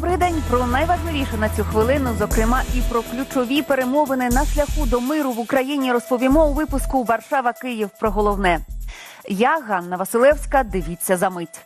Добрий день про найважливіше на цю хвилину, зокрема і про ключові перемовини на шляху до миру в Україні розповімо у випуску Варшава Київ про головне. Я Ганна Василевська. Дивіться за мить.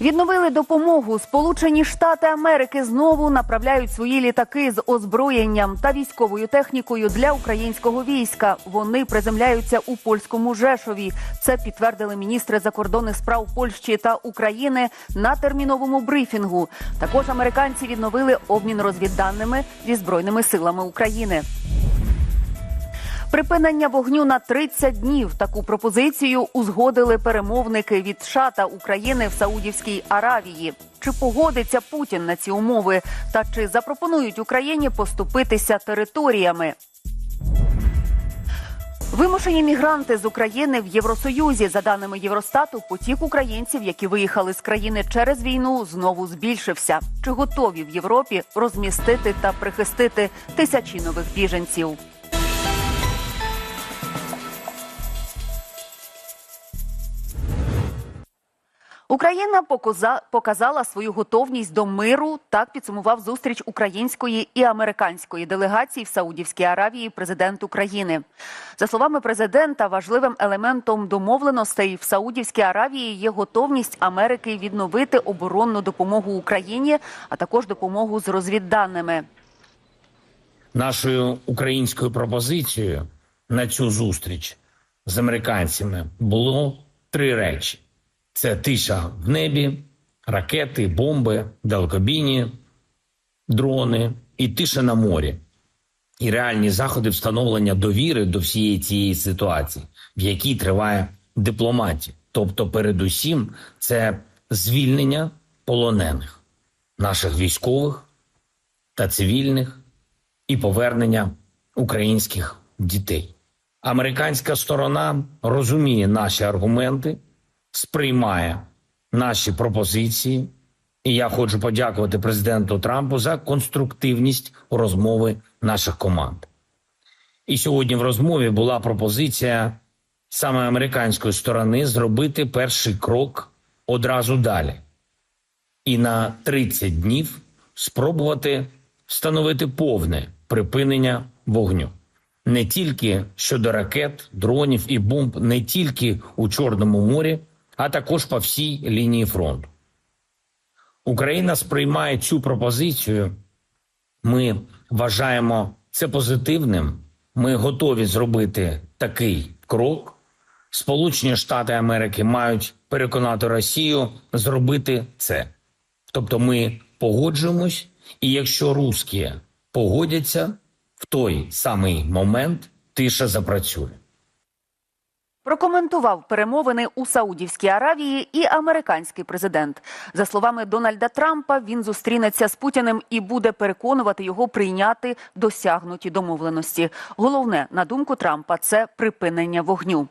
Відновили допомогу. Сполучені Штати Америки знову направляють свої літаки з озброєнням та військовою технікою для українського війська. Вони приземляються у польському Жешові. Це підтвердили міністри закордонних справ Польщі та України на терміновому брифінгу. Також американці відновили обмін розвідданими зі збройними силами України. Припинення вогню на 30 днів. Таку пропозицію узгодили перемовники від США та України в Саудівській Аравії. Чи погодиться Путін на ці умови? Та чи запропонують Україні поступитися територіями? Вимушені мігранти з України в Євросоюзі, за даними Євростату, потік українців, які виїхали з країни через війну, знову збільшився. Чи готові в Європі розмістити та прихистити тисячі нових біженців? Україна показа- показала свою готовність до миру. Так підсумував зустріч української і американської делегацій в Саудівській Аравії президент України. За словами президента, важливим елементом домовленостей в Саудівській Аравії є готовність Америки відновити оборонну допомогу Україні, а також допомогу з розвідданими. Нашою українською пропозицією на цю зустріч з американцями було три речі: це тиша в небі, ракети, бомби, далекобійні дрони і тиша на морі. І реальні заходи встановлення довіри до всієї цієї ситуації, в якій триває дипломатія. Тобто, передусім, це звільнення полонених наших військових та цивільних і повернення українських дітей. Американська сторона розуміє наші аргументи, сприймає наші пропозиції. І я хочу подякувати президенту Трампу за конструктивність розмови наших команд. І сьогодні в розмові була пропозиція саме американської сторони зробити перший крок одразу далі і на 30 днів спробувати встановити повне припинення вогню не тільки щодо ракет, дронів і бомб, не тільки у Чорному морі, а також по всій лінії фронту. Україна сприймає цю пропозицію. Ми вважаємо це позитивним. Ми готові зробити такий крок. Сполучені Штати Америки мають переконати Росію зробити це. Тобто ми погоджуємось, і якщо русські погодяться, в той самий момент тиша запрацює. Прокоментував перемовини у Саудівській Аравії і американський президент. За словами Дональда Трампа, він зустрінеться з Путіним і буде переконувати його прийняти досягнуті домовленості. Головне, на думку Трампа, це припинення вогню.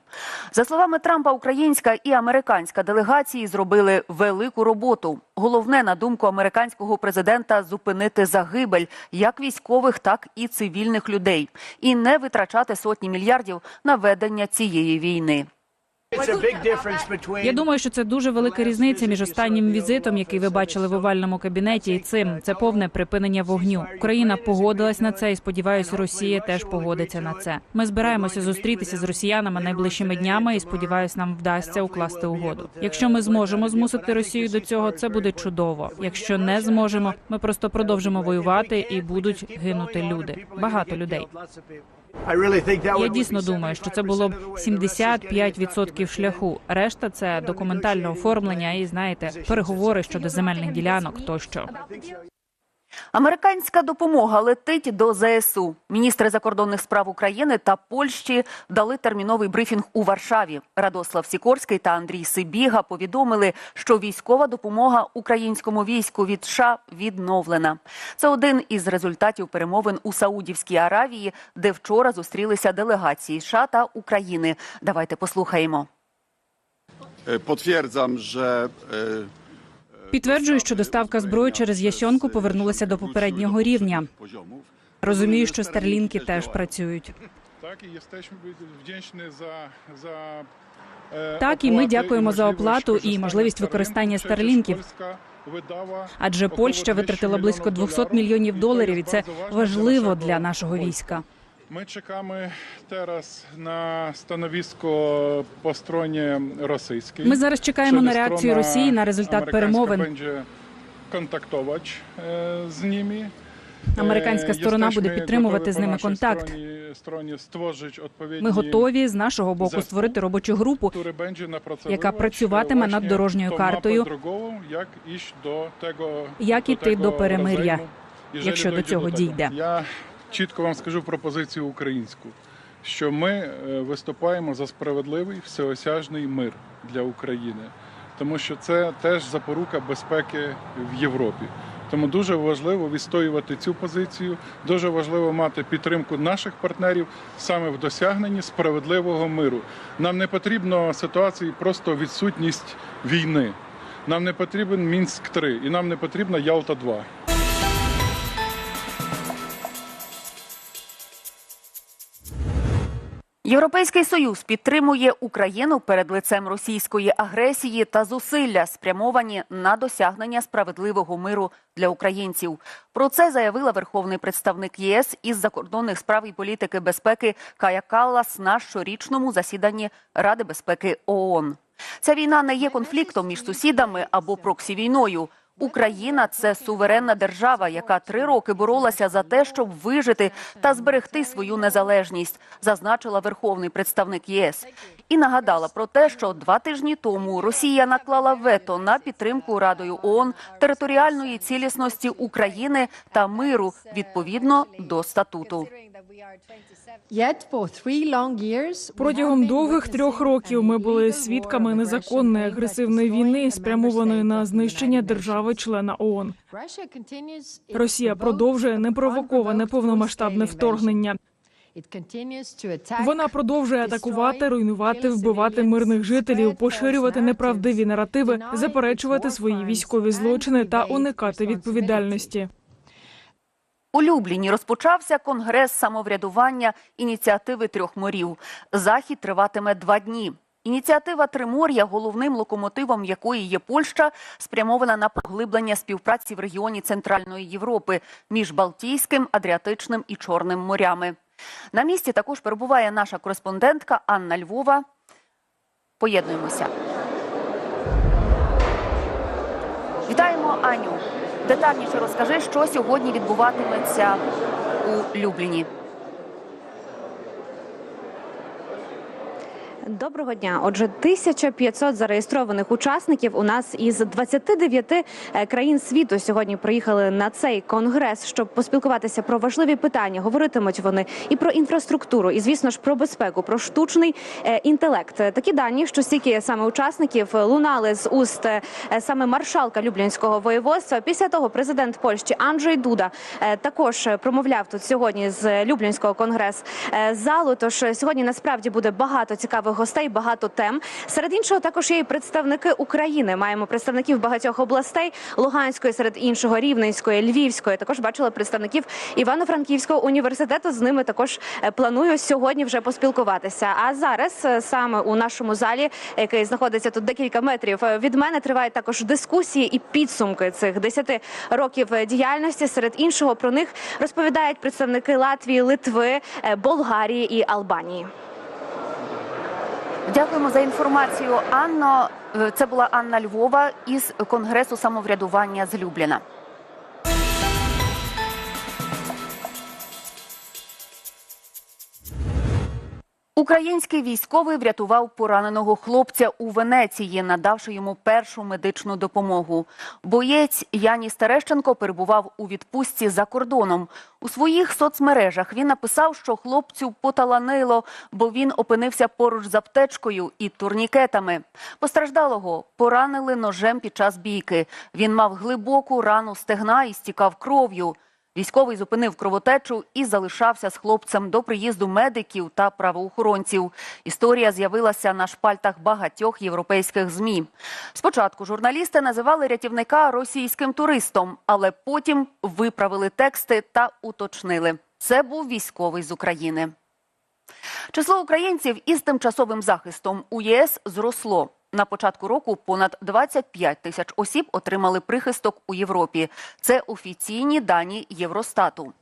За словами Трампа, українська і американська делегації зробили велику роботу. Головне, на думку американського президента, зупинити загибель як військових, так і цивільних людей, і не витрачати сотні мільярдів на ведення цієї війни. Я думаю, що це дуже велика різниця між останнім візитом, який ви бачили в овальному кабінеті, і цим це повне припинення вогню. Україна погодилась на це, і сподіваюся, Росія теж погодиться на це. Ми збираємося зустрітися з росіянами найближчими днями, і сподіваюся, нам вдасться укласти угоду. Якщо ми зможемо змусити Росію до цього, це буде чудово. Якщо не зможемо, ми просто продовжимо воювати і будуть гинути люди. Багато людей. Я дійсно думаю, що це було б 75% шляху. Решта це документальне оформлення і знаєте, переговори щодо земельних ділянок тощо. Американська допомога летить до ЗСУ. Міністри закордонних справ України та Польщі дали терміновий брифінг у Варшаві. Радослав Сікорський та Андрій Сибіга повідомили, що військова допомога українському війську від США відновлена. Це один із результатів перемовин у Саудівській Аравії, де вчора зустрілися делегації США та України. Давайте послухаємо. E, Potwierdzam, że e, Підтверджую, що доставка зброї через Ясьонку повернулася до попереднього рівня. Розумію, що старлінки теж працюють. I jesteśmy wdzięczni za, za Так, і ми дякуємо за оплату і можливість використання старлінків. Адже Польща витратила близько 200 мільйонів доларів, і це важливо для нашого війська. My czekamy teraz na stanowisko po stronie rosyjskiej. Ми зараз чекаємо на реакцію Росії на результат перемовин. Kontaktować e, z. Американська Е, сторона буде підтримувати з ними контакт. Ми готові з нашого боку створити робочу групу, яка працюватиме над дорожньою картою, як іти до перемир'я, якщо до цього дійде. Чітко вам скажу пропозицію українську, що ми е, виступаємо за справедливий всеосяжний мир для України, тому що це теж запорука безпеки в Європі. Тому дуже важливо відстоювати цю позицію. Дуже важливо мати підтримку наших партнерів саме в досягненні справедливого миру. Нам не потрібно ситуації просто відсутність війни. Нам не потрібен Мінськ 3 і нам не потрібна Ялта 2 Європейський союз підтримує Україну перед лицем російської агресії та зусилля, спрямовані на досягнення справедливого миру для українців. Про це заявила верховний представник ЄС із закордонних справ і політики безпеки Кая Каллас на щорічному засіданні Ради безпеки ООН. Ця війна не є конфліктом між сусідами або проксі війною. Україна це суверенна держава, яка три роки боролася за те, щоб вижити та зберегти свою незалежність, зазначила верховний представник ЄС. І нагадала про те, що два тижні тому Росія наклала вето на підтримку Радою ООН територіальної цілісності України та миру відповідно до статуту. Протягом довгих трьох років ми були свідками незаконної агресивної війни, спрямованої на знищення держави-члена ООН. Росія продовжує непровоковане повномасштабне вторгнення. Вона продовжує атакувати, руйнувати, вбивати мирних жителів, поширювати неправдиві наративи, заперечувати свої військові злочини та уникати відповідальності. У Любліні розпочався конгрес самоврядування ініціативи трьох морів. Захід триватиме два дні. Ініціатива Тримор'я, головним локомотивом якої є Польща, спрямована на поглиблення співпраці в регіоні Центральної Європи між Балтійським, Адріатичним і Чорним морями. На місці також перебуває наша кореспондентка Анна Львова. Поєднуємося. Вітаємо Аню. Детальніше розкажи, що сьогодні відбуватиметься у Любліні. Доброго дня. Отже, 1500 зареєстрованих учасників у нас із 29 е, країн світу сьогодні приїхали на цей конгрес, щоб поспілкуватися про важливі питання. Говоритимуть вони і про інфраструктуру, і звісно ж про безпеку, про штучний е, інтелект. Е, Такі дані, що стільки саме учасників лунали з уст е, саме маршалка Люблінського воєводства. Після того президент Польщі Анджей Дуда е, також промовляв тут сьогодні з Люблінського конгрес-залу. Тож е, сьогодні насправді буде багато цікавих гостей, багато тем. Серед іншого також є і представники України. Маємо представників багатьох областей Луганської, серед іншого Рівненської, Львівської. Також бачила представників Івано-Франківського університету. З ними також е, планую сьогодні вже поспілкуватися. А зараз е, саме у нашому залі, який знаходиться тут декілька метрів е, від мене, тривають також дискусії і підсумки цих 10 років діяльності. Серед іншого про них розповідають представники Латвії, Литви, Болгарії і Албанії. Дякуємо за інформацію, Анно. Е, Це була Анна Львова із Конгресу самоврядування з Любліна. Український військовий врятував пораненого хлопця у Венеції, надавши йому першу медичну допомогу. Боєць Яніс Терещенко перебував у відпустці за кордоном. У своїх соцмережах він написав, що хлопцю поталанило, бо він опинився поруч з аптечкою і турнікетами. Постраждалого поранили ножем під час бійки. Він мав глибоку рану стегна і стікав кров'ю. Військовий зупинив кровотечу і залишався з хлопцем до приїзду медиків та правоохоронців. Історія з'явилася на шпальтах багатьох європейських змі. Спочатку журналісти називали рятівника російським туристом, але потім виправили тексти та уточнили. Це був військовий з України. Число українців із тимчасовим захистом у ЄС зросло. На початку року понад 25 тисяч осіб отримали прихисток у Європі. Це офіційні дані Євростату.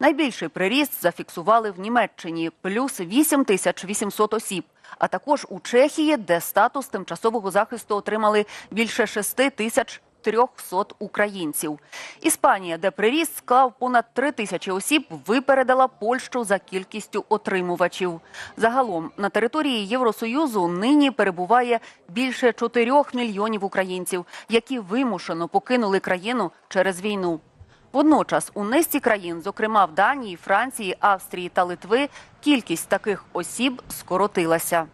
Найбільший приріст зафіксували в Німеччині плюс 8 тисяч 800 осіб, а також у Чехії, де статус тимчасового захисту отримали більше 6 тисяч 300 українців. Іспанія, де приріст склав понад 3 тисячі осіб, випередила Польщу за кількістю отримувачів. Загалом на території Євросоюзу нині перебуває більше 4 мільйонів українців, які вимушено покинули країну через війну. Водночас у низці країн, зокрема в Данії, Франції, Австрії та Литви, кількість таких осіб скоротилася.